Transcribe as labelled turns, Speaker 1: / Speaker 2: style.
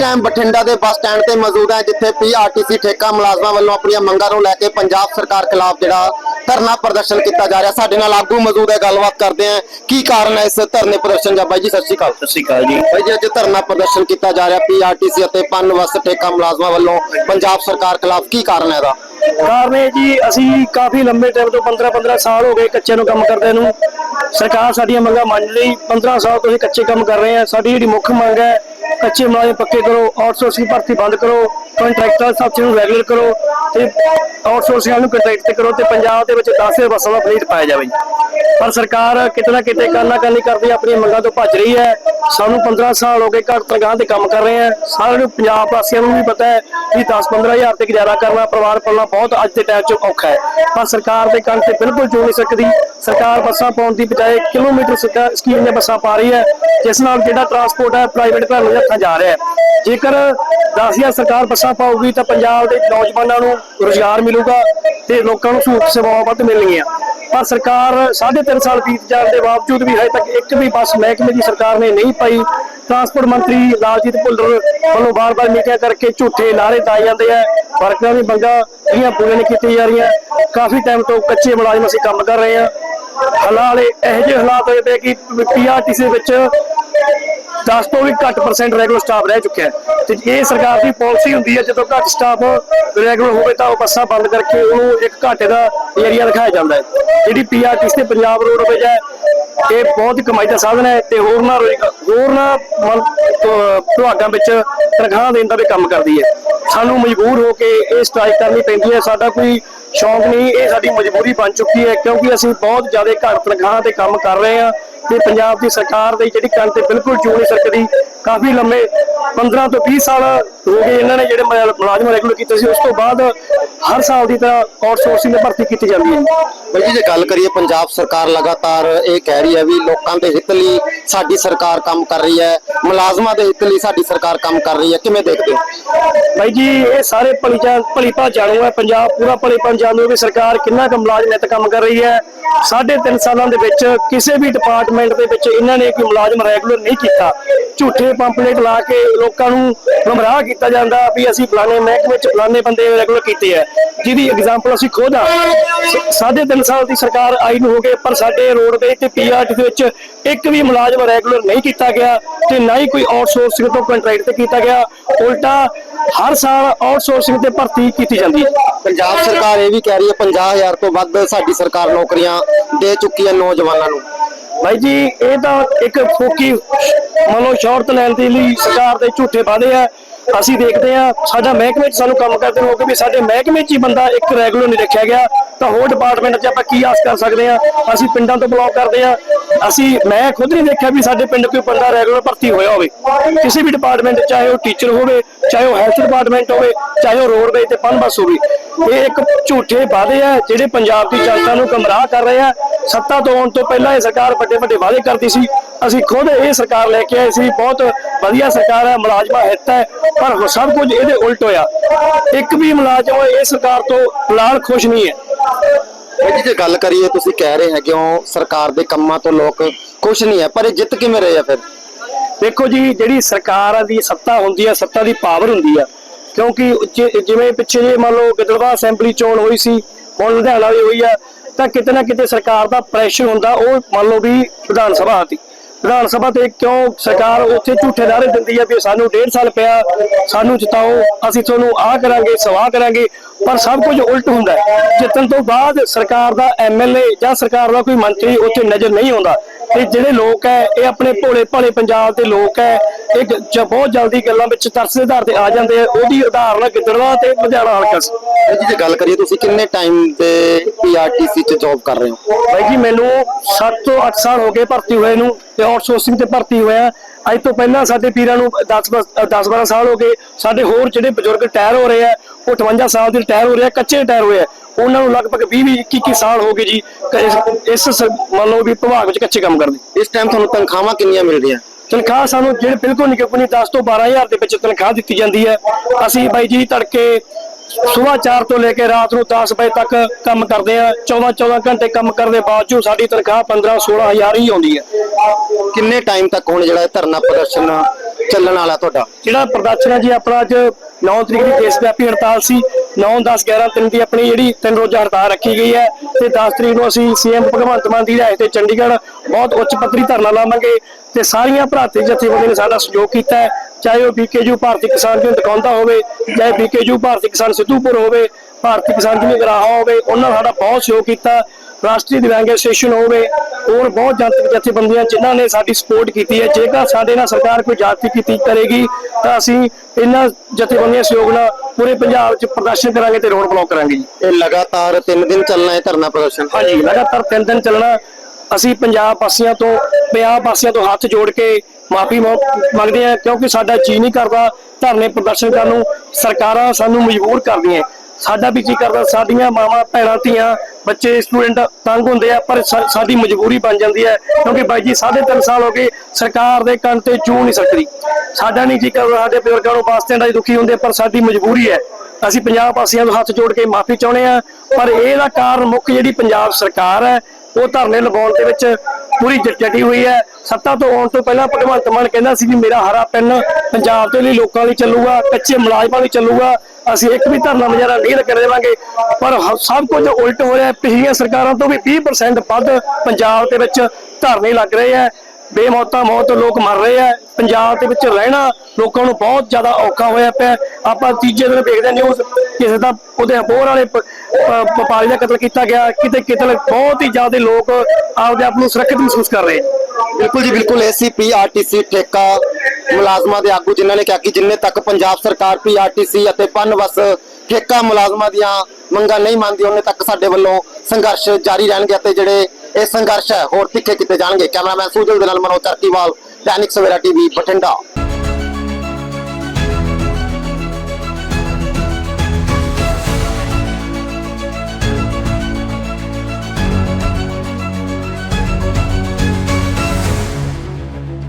Speaker 1: Time Bathinda ਦੇ bus stand ਤੇ ਮੌਜੂਦ ਹੈ ਜਿੱਥੇ ਪੀਆਰਟੀਸੀ ਠੇਕਾ ਮੁਲਾਜ਼ਮਾਂ ਵੱਲੋਂ ਆਪਣੀਆਂ ਮੰਗਾਂ ਨੂੰ ਲੈ ਕੇ ਪੰਜਾਬ ਸਰਕਾਰ ਖਿਲਾਫ ਜਿਹੜਾ ਧਰਨਾ ਪ੍ਰਦਰਸ਼ਨ ਕੀਤਾ ਜਾ ਰਿਹਾ। ਸਾਡੇ ਨਾਲ ਆਗੂ ਮੌਜੂਦ ਹੈ ਗੱਲਬਾਤ ਕਰਦੇ ਹਾਂ ਕੀ ਕਾਰਨ ਹੈ ਇਸ ਧਰਨੇ ਪ੍ਰਦਰਸ਼ਨ ਦਾ। ਬਾਈ ਜੀ ਸਤਿ ਸ਼੍ਰੀ ਅਕਾਲ।
Speaker 2: ਸਤਿ ਸ਼੍ਰੀ ਅਕਾਲ ਜੀ।
Speaker 1: ਬਾਈ ਜੀ ਅੱਜ ਧਰਨਾ ਪ੍ਰਦਰਸ਼ਨ ਕੀਤਾ ਜਾ ਰਿਹਾ ਪੀਆਰਟੀਸੀ ਅਤੇ ਪਨ ਵਸਤ ਠੇਕਾ ਮੁਲਾਜ਼ਮਾਂ ਵੱਲੋਂ। ਪੰਜਾਬ ਸਰਕਾਰ ਖਿਲਾਫ ਕੀ ਕਾਰਨ ਹੈ ਇਹਦਾ?
Speaker 2: ਕਾਰਨ ਇਹ ਜੀ ਅਸੀਂ ਕਾਫੀ ਲੰਬੇ ਟਾਈਮ ਤੋਂ 15 15 ਸਾਲ ਹੋ ਗਏ ਕੱਚੇ ਨੂੰ ਕੰਮ ਕਰਦੇ ਨੂੰ। ਸਰਕਾਰ ਸਾਡੀਆਂ ਮੰਗਾਂ ਮੰਨ ਲਈ। 15 ਸਾਲ ਤੋਂ ਅਸੀਂ ਕੱਚੇ ਕੰਮ ਕਰ ਰਹੇ ਹਾਂ। ਸਾਡੀ ਜਿਹੜੀ ਮੁੱਖ ਮੰਗ ਹੈ ਕੱਚੇ ਮੁਲਾਜ਼ਮ ਪੱਕੇ ਕਰੋ ਆਊਟਸੋਰਸਿੰਗ ਭਰਤੀ ਬੰਦ ਕਰੋ ਕੰਟਰੈਕਟਰ ਸਾਥੀ ਨੂੰ ਰੈਗੂਲਰ ਕਰੋ ਤੇ ਆਊਟਸੋਰਸਿੰਗ ਨੂੰ ਕੰਟਰੈਕਟ ਤੇ ਕਰੋ ਤੇ ਪੰਜਾਬ ਦੇ ਵਿੱਚ 10 ਬੱਸਾਂ ਦਾ ਫਲੀਟ ਪਾਇਆ ਜਾਵੇ। ਪਰ ਸਰਕਾਰ ਕਿਤੇ ਨਾ ਕਿਤੇ ਕਾਨਾ ਕਾਨੀ ਕਰਦੀ ਆਪਣੀਆਂ ਮੰਗਾਂ ਤੋਂ ਭੱਜ ਰਹੀ ਹੈ। ਸਾਨੂੰ 15 ਸਾਲ ਹੋ ਗਏ ਘੱਟ ਤਨਖਾਹ ਤੇ ਕੰਮ ਕਰ ਰਹੇ ਹਾਂ। ਸਾਰਿਆਂ ਨੂੰ ਪੰਜਾਬ ਵਾਸੀਆਂ ਨੂੰ ਵੀ ਪਤਾ ਹੈ ਕਿ 10 ਹਜ਼ਾਰ ਤੇ ਗੁਜ਼ਾਰਾ ਕਰਨਾ, ਪਰਿਵਾਰ ਪਾਲਣਾ ਬਹੁਤ ਅੱਜ ਦੇ ਟਾਈਮ 'ਚ ਔਖਾ ਹੈ। ਪਰ ਸਰਕਾਰ ਦੇ ਕੰਨ ਤੇ ਬਿਲਕੁਲ ਜੂ ਨਹੀਂ ਸਕਦੀ। ਸਰਕਾਰ ਬੱਸਾਂ ਪਾਉਣ ਦੀ ਬਜਾਏ ਕਿਲੋਮੀਟਰ ਸਰਕਾਰ ਸਕੀਮ ਦੀਆਂ ਬੱਸਾਂ ਪਾ ਰਹੀ ਹੈ, ਜਿਸ ਨਾਲ ਜਿਹੜਾ ਟਰਾਂਸਪੋਰਟ ਹੈ ਪ੍ਰਾਈਵੇਟ ਘਰਾਂ ਦੇ ਹੱਥਾਂ ਜਾ ਰਿਹਾ ਹੈ। ਜੇਕਰ 10000 ਸਰਕਾਰ ਬੱਸਾਂ ਪਾਊਗੀ ਤਾਂ ਪੰਜਾਬ ਦੇ ਨੌਜਵਾਨਾਂ ਨੂੰ ਰੋਜ਼ਗਾਰ ਮਿਲੂਗਾ ਤੇ ਲੋਕਾਂ ਨੂੰ ਸਹੂਲਤ ਸੇਵਾਵਾਂ ਵੱਧ ਮਿਲਣਗੀਆਂ। ਪਰ ਸਰਕਾਰ 3.5 ਸਾਲ ਬੀਤ ਜਾਣ ਦੇ ਬਾਵਜੂਦ ਵੀ ਹਜੇ ਤੱਕ ਇੱਕ ਵੀ ਬੱਸ ਮਹਿਕਮੇ ਦੀ ਸਰਕਾਰ ਨੇ ਨਹੀਂ ਪਾਈ। ਟਰਾਂਸਪੋਰਟ ਮੰਤਰੀ ਲਾਲਜੀਤ ਭੁੱਲਰ ਵੱਲੋਂ ਬਾਰ-ਬਾਰ ਮੀਟਿੰਗ ਕਰਕੇ ਝੂਠੇ ਲਾਰੇ ਲਾਏ ਜਾਂਦੇ ਆ। ਵਰਕਰਾਂ ਦੀ ਮੰਗਾਂ ਜਿਹੜੀਆਂ ਪੂਰੀਆਂ ਨਹੀਂ ਕੀਤੀਆਂ ਜਾ ਰਹੀਆਂ। ਕਾਫੀ ਟਾਈਮ ਤੋਂ ਕੱਚੇ ਮੁਲਾਜ਼ਮ ਅਸੀਂ ਕੰਮ ਕਰ ਰਹੇ ਹਾਂ। ਹਾਲਾਤ ਇਹੋ ਜਿਹੇ ਹਾਲਾਤ ਹੋਏ ਪਏ ਕਿ ਪੀਆਰਟੀਸੀ ਵਿੱਚ 10 ਤੋਂ ਵੀ ਘੱਟ ਪਰਸੈਂਟ ਰੈਗੂਲਰ ਸਟਾਫ ਰਹਿ ਚੁੱਕਿਆ ਹੈ। ਤੇ ਇਹ ਸਰਕਾਰ ਦੀ ਪਾਲਿਸੀ ਹੁੰਦੀ ਹੈ, ਜਦੋਂ ਘੱਟ ਸਟਾਫ ਰੈਗੂਲਰ ਹੋਵੇ ਤਾਂ ਉਹ ਬੱਸਾਂ ਬੰਦ ਕਰਕੇ ਉਹਨੂੰ ਇੱਕ ਘਾਟੇ ਦਾ ਏਰੀਆ ਦਿਖਾਇਆ ਜਾਂਦਾ ਹੈ। ਜਿਹੜੀ ਪੀਆਰਟੀਸੀ ਤੇ ਪੰਜਾਬ ਰੋਡਵੇਜ ਹੈ, ਇਹ ਬਹੁਤ ਹੀ ਕਮਾਈ ਦਾ ਸਾਧਨ ਹੈ ਤੇ ਹੋਰ ਨਾ ਹੋਰ ਨਾ ਵਿਭਾਗਾਂ ਵਿੱਚ ਤਨਖਾਹ ਦੇਣ ਦਾ ਵੀ ਕੰਮ ਕਰਦੀ ਹੈ। ਸਾਨੂੰ ਮਜਬੂਰ ਹੋ ਕੇ ਇਹ ਸਟ੍ਰਾਈਕ ਕਰਨੀ ਪੈਂਦੀ ਹੈ। ਸਾਡਾ ਕੋਈ ਸ਼ੌਂਕ ਨਹੀਂ, ਇਹ ਸਾਡੀ ਮਜਬੂਰੀ ਬਣ ਚੁੱਕੀ ਹੈ ਕਿਉਂਕਿ ਅਸੀਂ ਬਹੁਤ ਜ਼ਿਆਦਾ ਘੱਟ ਤਨਖਾਹ ਤੇ ਕੰਮ ਕਰ ਰਹੇ ਹਾਂ। ਤੇ ਪੰਜਾਬ ਦੀ ਸਰਕਾਰ ਦੀ ਜਿਹੜੀ ਕੰਨ ਤੇ ਬਿਲਕੁਲ ਚੂੰ ਨਹੀਂ ਸਕਦੀ ਕਾਫੀ ਲੰਮੇ 15 ਤੋਂ 20 ਸਾਲ ਹੋ ਗਏ ਇਹਨਾਂ ਨੇ ਜਿਹੜੇ ਮੁਲਾ- ਮੁਲਾਜ਼ਮ ਰੈਗੂਲਰ ਕੀਤੇ ਸੀ ਉਸ ਤੋਂ ਬਾਅਦ ਹਰ ਸਾਲ ਦੀ ਤਰ੍ਹਾਂ ਆਊਟਸੋਰਸਿੰਗ ਦੀ ਭਰਤੀ ਕੀਤੀ ਜਾਂਦੀ ਹੈ।
Speaker 1: ਬਾਈ ਜੀ ਜੇ ਗੱਲ ਕਰੀਏ ਪੰਜਾਬ ਸਰਕਾਰ ਲਗਾਤਾਰ ਇਹ ਕਹਿ ਰਹੀ ਹੈ ਵੀ ਲੋਕਾਂ ਦੇ ਹਿੱਤ ਲਈ ਸਾਡੀ ਸਰਕਾਰ ਕੰਮ ਕਰ ਰਹੀ ਹੈ ਮੁਲਾਜ਼ਮਾਂ ਦੇ ਹਿੱਤ ਲਈ ਸਾਡੀ ਸਰਕਾਰ ਕੰਮ ਕਰ ਰਹੀ ਹੈ ਕਿਵੇਂ ਦੇਖਦੇ ਹੋ?
Speaker 2: ਭਾਈ ਜੀ ਇਹ ਸਾਰੇ ਭਲੀ ਜਾਂ ਭਲੀ ਭਾ ਜਾਣੂ ਹੈ ਪੰਜਾਬ ਪੂਰਾ ਭਲੀ ਭਾ ਜਾਣੂ ਹੈ ਵੀ ਸਰਕਾਰ ਕਿੰਨਾ ਕੁ ਮੁਲਾਜ਼ਮ ਨਿਤ ਕੰਮ ਕਰ ਰਹੀ ਹੈ। ਸਾਢੇ ਤਿੰਨ ਸਾਲਾਂ ਦੇ ਵਿੱਚ ਕਿਸੇ ਵੀ ਡਿਪਾਰਟਮੈਂਟ ਦੇ ਵਿੱਚ ਇਹਨਾਂ ਨੇ ਕੋਈ ਮੁਲਾਜ਼ਮ ਰੈਗੂਲਰ ਨਹੀਂ ਕੀਤਾ। ਝੂਠੇ ਪੰਪਲੇਟ ਲਾ ਕੇ ਲੋਕਾਂ ਨੂੰ ਗੁੰਮਰਾਹ ਕੀਤਾ ਜਾਂਦਾ ਵੀ ਅਸੀਂ ਫਲਾਣੇ ਮਹਿਕਮੇ ਵਿੱਚ ਫਲਾਣੇ ਬੰਦੇ ਰੈਗੂਲਰ ਕੀਤੇ ਹੈ ਜਿਹਦੀ ਐਗਜ਼ਾਮਪਲ ਅਸੀਂ ਖੁਦ ਆ। ਸ- ਸਾਢੇ ਤਿੰਨ ਸਾਲ ਦੀ ਸਰਕਾਰ ਆਈ ਨੂੰ ਹੋ ਗਏ, ਪਰ ਸਾਡੇ ਰੋਡਵੇ ਤੇ ਪੀਆਰਟੀ ਦੇ ਵਿੱਚ ਇੱਕ ਵੀ ਮੁਲਾਜ਼ਮ ਰੈਗੂਲਰ ਨਹੀਂ ਕੀਤਾ ਗਿਆ ਤੇ ਨਾ ਹੀ ਕੋਈ ਆਊਟਸੋਰਸਿੰਗ ਤੋਂ ਕੰਟਰੈਕਟ ਤੇ ਕੀਤਾ ਗਿਆ। ਉਲਟਾ ਹਰ ਸਾਲ ਆਊਟਸੋਰਸਿੰਗ ਤੇ ਭਰਤੀ ਕੀਤੀ ਜਾਂਦੀ। ਹੈ
Speaker 1: ਪੰਜਾਬ ਸਰਕਾਰ ਇਹ ਵੀ ਕਹਿ ਰਹੀ ਹੈ 50000 ਤੋਂ ਵੱਧ ਸਾਡੀ ਸਰਕਾਰ ਨੌਕਰੀਆਂ ਦੇ ਚੁੱਕੀ ਹੈ ਨੌਜਵਾਨਾਂ ਨੂੰ।
Speaker 2: ਭਾਈ ਜੀ, ਇਹ ਤਾਂ ਇੱਕ ਫੋਕੀ ਮੰਨ ਲਓ ਸ਼ੌਰਤ ਲੈਣ ਦੇ ਲਈ ਸਰਕਾਰ ਦੇ ਝੂਠੇ ਵਾਅਦੇ ਆ। ਅਸੀਂ ਦੇਖਦੇ ਆ ਸਾਡਾ ਮਹਿਕਮੇ 'ਚ ਸਾਨੂੰ ਕੰਮ ਕਰਦੇ ਹੋ ਗਏ ਵੀ ਸਾਡੇ ਮਹਿਕਮੇ 'ਚ ਹੀ ਬੰਦਾ ਇੱਕ ਰੈਗੂਲਰ ਨਹੀਂ ਰੱਖਿਆ ਗਿਆ। ਤਾਂ ਹੋਰ ਡਿਪਾਰਟਮੈਂਟ 'ਚ ਆਪਾਂ ਕੀ ਆਸ ਕਰ ਸਕਦੇ ਆ ਅਸੀਂ ਪਿੰਡਾਂ ਤੋਂ ਬਲੌਕ ਕਰਦੇ ਆ ਅਸੀਂ, ਮੈਂ ਖੁਦ ਨਹੀਂ ਦੇਖਿਆ ਵੀ ਸਾਡੇ ਪਿੰਡ ਕੋਈ ਬੰਦਾ ਰੈਗੂਲਰ ਭਰਤੀ ਹੋਇਆ ਹੋਵੇ। ਕਿਸੇ ਵੀ ਡਿਪਾਰਟਮੈਂਟ ਚਾਹੇ ਉਹ ਟੀਚਰ ਹੋਵੇ, ਚਾਹੇ ਉਹ ਹੈਲਥ ਡਿਪਾਰਟਮੈਂਟ ਹੋਵੇ, ਚਾਹੇ ਉਹ ਰੋਡਵੇਜ ਤੇ ਪਨ ਬੱਸ ਹੋਵੇ। ਇਹ ਇੱਕ ਝੂਠੇ ਵਾਅਦੇ ਆ, ਜਿਹੜੇ ਪੰਜਾਬ ਦੀ ਜਨਤਾ ਨੂੰ ਗਮਰਾਹ ਕਰ ਰਹੇ ਆ। ਸੱਤਾ ਤੋਂ ਆਉਣ ਤੋਂ ਪਹਿਲਾਂ ਇਹ ਸਰਕਾਰ ਵੱਡੇ ਵੱਡੇ ਵਾਅਦੇ ਕਰਦੀ ਸੀ। ਅਸੀਂ ਖੁਦ ਇਹ ਸਰਕਾਰ ਲੈ ਕੇ ਆਏ ਸੀ। ਬਹੁਤ ਵਧੀਆ ਸਰਕਾਰ ਹੈ ਮੁਲਾਜ਼ਮਾਂ ਹਿੱਤ ਹੈ ਪਰ ਸਭ ਕੁਝ ਇਹਦੇ ਉਲਟ ਹੋਇਆ। ਇੱਕ ਵੀ ਮੁਲਾਜ਼ਮ ਇਹ ਸਰਕਾਰ ਤੋਂ ਫਿਲਹਾਲ ਖੁਸ਼ ਨਹੀਂ ਹੈ।
Speaker 1: ਜੀ ਜੇ ਗੱਲ ਕਰੀਏ ਤੁਸੀਂ ਕਹਿ ਰਹੇ ਹੈਗੇ ਹੋ ਸਰਕਾਰ ਦੇ ਕੰਮਾਂ ਤੋਂ ਲੋਕ ਖੁਸ਼ ਨਹੀਂ ਹੈ ਪਰ ਇਹ ਜਿੱਤ ਕਿਵੇਂ ਰਹੇ ਆ ਫਿਰ?
Speaker 2: ਦੇਖੋ ਜੀ ਜਿਹੜੀ ਸਰਕਾਰ ਦੀ ਸੱਤਾ ਹੁੰਦੀ ਹੈ ਸੱਤਾ ਦੀ ਪਾਵਰ ਹੁੰਦੀ ਆ। ਕਿਉਂਕਿ ਜਿਵੇਂ ਪਿੱਛੇ ਜੇ ਮੰਨ ਲਓ ਗਿੱਦੜਵਾ ਅਸੈਂਬਲੀ ਚੋਣ ਹੋਈ ਸੀ, ਹੁਣ ਲੁਧਿਆਣਾ ਵੀ ਹੋਈ ਆ, ਤਾਂ ਕਿਤੇ ਨਾ ਕਿਤੇ ਸਰਕਾਰ ਦਾ ਪ੍ਰੈਸ਼ਰ ਹੁੰਦਾ, ਉਹ ਮੰਨ ਲਓ ਵੀ ਵਿਧਾਨ ਸਭਾ ਆਤੀ ਵਿਧਾਨ ਸਭਾ ਤੇ ਕਿਉਂ ਸਰਕਾਰ ਉੱਥੇ ਝੂਠੇ ਨਾਅਰੇ ਦਿੰਦੀ ਆ ਵੀ ਸਾਨੂੰ 1.5 ਸਾਲ ਪਿਆ, ਸਾਨੂੰ ਜਿਤਾਓ, ਅਸੀਂ ਤੁਹਾਨੂੰ ਆਹ ਕਰਾਂਗੇ, ਸਵਾਹ ਕਰਾਂਗੇ, ਪਰ ਸਭ ਕੁਝ ਉਲਟ ਹੁੰਦਾ। ਜਿੱਤਣ ਤੋਂ ਬਾਅਦ ਸਰਕਾਰ ਦਾ ਐਮਐਲਏ ਜਾਂ ਸਰਕਾਰ ਦਾ ਕੋਈ ਮੰਤਰੀ ਉੱਥੇ ਨਜ਼ਰ ਨਹੀਂ ਆਉਂਦਾ। ਤੇ ਜਿਹੜੇ ਲੋਕ ਹੈ ਇਹ ਆਪਣੇ ਭੋਲੇ ਭਾਲੇ ਪੰਜਾਬ ਦੇ ਲੋਕ ਹੈ ਇਹ ਬਹੁਤ ਜਲਦੀ ਗੱਲਾਂ ਵਿੱਚ ਤਰਸ ਦੇ ਆਧਾਰ ਤੇ ਆ ਜਾਂਦੇ ਆ ਉਹਦੀ ਉਦਾਹਰਨ ਗਿੱਦੜਵਾ ਤੇ ਲੁਧਿਆਣਾ ਹਲਕਾ ਸੀ
Speaker 1: ਜੀ ਜੇ ਗੱਲ ਕਰੀਏ ਤੁਸੀਂ ਕਿੰਨੇ ਟਾਈਮ ਤੇ ਪੀਆਰਟੀਸੀ 'ਚ ਜੌਬ ਕਰ ਰਹੇ ਹੋ?
Speaker 2: ਬਾਈ ਜੀ ਮੈਨੂੰ 7 ਤੋਂ 8 ਸਾਲ ਹੋ ਗਏ ਭਰਤੀ ਹੋਏ ਨੂੰ ਤੇ ਆਊਟਸੋਰਸਿੰਗ ਤੇ ਭਰਤੀ ਹੋਇਆ। ਅੱਜ ਤੋਂ ਪਹਿਲਾਂ ਸਾਡੇ ਵੀਰਾਂ ਨੂੰ 10 10 12 ਸਾਲ ਹੋ ਗਏ। ਸਾਡੇ ਹੋਰ ਜਿਹੜੇ ਬਜ਼ੁਰਗ ਟਾਇਰ ਹੋ ਰਹੇ ਆ ਉਹ 58 ਸਾਲ ਦੇ ਟਾਇਰ ਹੋ ਰਹੇ ਕੱਚੇ ਟਾਇਰ ਹੋਏ ਆ। ਉਹਨਾਂ ਨੂੰ ਲਗਭਗ 20 20 21 21 ਸਾਲ ਹੋ ਗਏ ਜੀ ਇਸ- ਮੰਨ ਲਓ ਵੀ ਵਿਭਾਗ ਵਿੱਚ ਕੱਚੇ ਕੰਮ ਕਰਦੇ।
Speaker 1: ਇਸ ਟਾਈਮ ਤੁਹਾਨੂੰ ਤਨਖਾਹਾਂ ਕਿੰਨੀਆਂ ਮਿਲ ਰਹੀਆਂ?
Speaker 2: ਤਨਖਾਹ ਸਾਨੂੰ ਜਿਹੜੇ ਬਿਲਕੁਲ ਨਹੀਂ ਕੰਪਨੀ 10 ਤੋਂ 12000 ਦੇ ਵਿੱਚ ਤਨਖਾਹ ਦਿੱਤੀ ਜਾਂਦੀ ਹੈ। ਅਸੀਂ ਬਾਈ ਜੀ ਤੜਕੇ ਸਵੇਰ 4 ਤੋਂ ਲੈ ਕੇ ਰਾਤ ਨੂੰ 10 ਵਜੇ ਤੱਕ ਕੰਮ ਕਰਦੇ ਆ 14 14 ਘੰਟੇ ਕੰਮ ਕਰਨ ਦੇ ਬਾਵਜੂਦ ਸਾਡੀ ਤਨਖਾਹ 15 16000 ਹੀ ਆਉਂਦੀ ਹੈ।
Speaker 1: ਕਿੰਨੇ ਟਾਈਮ ਤੱਕ ਹੁਣ ਜਿਹੜਾ ਧਰਨਾ ਪ੍ਰਦਰਸ਼ਨ ਚੱਲਣ ਵਾਲਾ ਤੁਹਾਡਾ?
Speaker 2: ਜਿਹੜਾ ਪ੍ਰਦਰਸ਼ਨ ਹੈ ਜੀ, ਆਪਣਾ ਅੱਜ 9 ਤਰੀਕ ਦੀ ਦੇਸ਼ ਵਿਆਪੀ ਹੜਤਾਲ ਸੀ। 9 10 11 ਤਿੰਨ ਦੀ ਆਪਣੀ ਜਿਹੜੀ ਤਿੰਨ ਰੋਜ਼ਾ ਹੜਤਾਲ ਰੱਖੀ ਗਈ ਹੈ ਤੇ 10 ਤਰੀਕ ਨੂੰ ਅਸੀਂ ਸੀਐਮ ਭਗਵੰਤ ਮਾਨ ਦੀ ਹਦਾਇਤ ਤੇ ਚੰਡੀਗੜ੍ਹ ਬਹੁਤ ਉੱਚ ਪੱਧਰੀ ਧਰਨਾ ਲਾਵਾਂਗੇ ਤੇ ਸਾਰੀਆਂ ਭਰਾਤਰੀ ਜਥੇਬੰਦੀਆਂ ਨੇ ਸਾਡਾ ਸਹਿਯੋਗ ਕੀਤਾ ਹੈ। ਚਾਹੇ ਉਹ ਬੀਕੇਯੂ ਭਾਰਤੀ ਕਿਸਾਨ ਯੂਨੀਅਨ ਦਕੌਂਦਾ ਹੋਵੇ, ਚਾਹੇ ਬੀਕੇਯੂ ਭਾਰਤੀ ਕਿਸਾਨ ਸਿੱਧੂਪੁਰ ਹੋਵੇ, ਭਾਰਤੀ ਕਿਸਾਨ ਯੂਨੀਅਨ ਗਰਾਹਾ ਹੋਵੇ, ਉਹਨਾਂ ਨੇ ਸਾਡਾ ਬਹੁਤ ਸਹਿਯੋਗ ਕੀਤਾ। ਰਾਸ਼ਟਰੀ ਦਿਵਿਆਂਗ ਐਸੋਸੀਏਸ਼ਨ ਹੋਵੇ ਹੋਰ ਬਹੁਤ ਜਨਤਕ ਜਥੇਬੰਦੀਆਂ ਜਿਨ੍ਹਾਂ ਨੇ ਸਾਡੀ ਸਪੋਰਟ ਕੀਤੀ ਹੈ। ਜੇਕਰ ਸਾਡੇ ਨਾਲ ਸਰਕਾਰ ਕੋਈ ਜਾਤੀ ਕੀਤੀ ਕਰੇਗੀ ਤਾਂ ਅਸੀਂ ਇਹਨਾਂ ਜਥੇਬੰਦੀਆਂ ਸਹਿਯੋਗ ਨਾਲ ਪੂਰੇ ਪੰਜਾਬ 'ਚ ਪ੍ਰਦਰਸ਼ਨ ਕਰਾਂਗੇ ਤੇ ਰੋਡ ਬਲੌਕ ਕਰਾਂਗੇ ਜੀ।
Speaker 1: ਇਹ ਲਗਾਤਾਰ 3 ਦਿਨ ਚੱਲਣਾ ਹੈ ਧਰਨਾ ਪ੍ਰਦਰਸ਼ਨ?
Speaker 2: ਹਾਂਜੀ ਲਗਾਤਾਰ ਤਿੰਨ ਦਿਨ ਚੱਲਣਾ। ਅਸੀਂ ਪੰਜਾਬ ਵਾਸੀਆਂ ਤੋਂ ਪੰਜਾਬ ਵਾਸੀਆਂ ਤੋਂ ਹੱਥ ਜੋੜ ਕੇ ਮਾਫੀ ਮੰਗਦੇ ਹਾਂ ਕਿਉਂਕਿ ਸਾਡਾ ਜੀ ਨਹੀਂ ਕਰਦਾ ਧਰਨੇ ਪ੍ਰਦਰਸ਼ਨ ਕਰਨ ਨੂੰ। ਸਰਕਾਰਾਂ ਸਾਨੂੰ ਮਜਬੂਰ ਕਰਦੀਆਂ। ਸਾਡਾ ਵੀ ਜੀ ਕਰਦਾ ਸਾਡੀਆਂ ਮਾਵਾਂ ਭੈਣਾਂ ਧੀਆਂ ਬੱਚੇ ਸਟੂਡੈਂਟ ਤੰਗ ਹੁੰਦੇ ਆ, ਪਰ ਸਾਡੀ ਮਜਬੂਰੀ ਬਣ ਜਾਂਦੀ ਹੈ, ਕਿਉਂਕਿ ਬਾਈ ਜੀ ਸਾਢੇ ਤਿੰਨ ਸਾਲ ਹੋ ਗਏ ਸਰਕਾਰ ਦੇ ਕੰਨ ਤੇ ਚੂ ਨਹੀਂ ਸਕਦੀ। ਸਾਡਾ ਨਹੀਂ ਜੀ ਕਰ ਸਾਡੇ ਬਜ਼ੁਰਗਾਂ ਨੂੰ ਵਾਸਤੇ ਦਾ ਦੁਖੀ ਹੁੰਦੇ, ਪਰ ਸਾਡੀ ਮਜਬੂਰੀ ਹੈ। ਅਸੀਂ ਪੰਜਾਬ ਵਾਸੀਆਂ ਨੂੰ ਹੱਥ ਜੋੜ ਕੇ ਮਾਫੀ ਚਾਹੁੰਦੇ ਆ ਪਰ ਇਹਦਾ ਕਾਰਨ ਮੁੱਖ ਜਿਹੜੀ ਪੰਜਾਬ ਸਰਕਾਰ ਹੈ, ਉਹ ਧਰਨੇ ਲਗਾਉਣ ਦੇ ਵਿੱਚ ਪੂਰੀ ਜ- ਹੋਈ ਹੈ। ਸੱਤਾ ਤੋਂ ਆਉਣ ਤੋਂ ਪਹਿਲਾਂ ਭਗਵੰਤ ਮਾਨ ਕਹਿੰਦਾ ਸੀ ਵੀ ਮੇਰਾ ਹਰਾ ਪੈਨ ਪੰਜਾਬ ਦੇ ਲਈ ਲੋਕਾਂ ਲਈ ਚੱਲੂਗਾ, ਕੱਚੇ ਮੁਲਾਜ਼ਮਾਂ ਲਈ ਚੱਲੂਗਾ। ਅਸੀਂ ਇੱਕ ਵੀ ਧਰਨਾ ਮੁਜ਼ਾਹਰਾ ਨਹੀਂ ਲੱਗਣ ਦੇਵਾਂਗੇ। ਪਰ ਸਭ ਕੁਝ ਉਲਟ ਹੋ ਰਿਹਾ ਪਿਛਲੀਆਂ ਸਰਕਾਰਾਂ ਤੋਂ ਵੀ 20% ਵੱਧ ਪੰਜਾਬ ਦੇ ਵਿੱਚ ਧਰਨੇ ਲੱਗ ਰਹੇ ਆ ਬੇਮੌਤਾਂ ਮੌਤ ਲੋਕ ਮਰ ਰਹੇ ਆ। ਪੰਜਾਬ ਦੇ ਵਿੱਚ ਰਹਿਣਾ ਲੋਕਾਂ ਨੂੰ ਬਹੁਤ ਜ਼ਿਆਦਾ ਔਖਾ ਹੋਇਆ ਪਿਆ। ਆਪਾਂ ਤੀਜੇ ਦਿਨ ਵੇਖਦੇ ਹਾਂ ਨਿਊਜ਼ ਕਿਸੇ ਦਾ ਉਹਦੇ ਅਬੋਰ ਵਾਲੇ ਵਪਾਰੀ ਦਾ ਕਤਲ ਕੀਤਾ ਗਿਆ। ਕਿਤੇ ਕਿਤੇ ਬਹੁਤ ਹੀ ਜ਼ਿਆਦਾ ਲੋਕ ਆਪਦੇ ਆਪ ਨੂੰ ਸੁਰੱਖਿਅਤ ਮਹਿਸੂਸ ਕਰ ਰਹੇ।
Speaker 1: ਬਿਲਕੁਲ ਜੀ, ਬਿਲਕੁਲ। ਐਸਸੀਪੀ ਆਰਟੀਸੀ ਠੇਕਾ ਮੁਲਾਜ਼ਮਾਂ ਦੇ ਆਗੂ ਜਿਨ੍ਹਾਂ ਨੇ ਕਿਹਾ ਕਿ ਜਿੰਨੇ ਤੱਕ ਪੰਜਾਬ ਸਰਕਾਰ ਪੀਆਰਟੀਸੀ ਅਤੇ ਪਨਵਸ ਠੇਕਾ ਮੁਲਾਜ਼ਮਾਂ ਦੀਆਂ ਮੰਗਾਂ ਨਹੀਂ ਮੰਨਦੀ, ਉਹਨੇ ਤੱਕ ਸਾਡੇ ਵੱਲੋਂ ਸੰਘਰਸ਼ ਜਾਰੀ ਰਹਿਣਗੇ ਅਤੇ ਜਿਹੜੇ ਇਹ ਸੰਘਰਸ਼ ਹੈ। ਹੋਰ ਤਿੱਖੇ ਕੀਤੇ ਜਾਣਗੇ। ਕੈਮਰਾਮੈਨ ਸੂਜਲ ਦੇ ਨਾਲ ਮਨੋਜ ਚਰਕੀਵਾਲ ਦੈਨਿਕ ਸਵੇਰਾ ਟੀਵੀ, ਬਠਿੰਡਾ।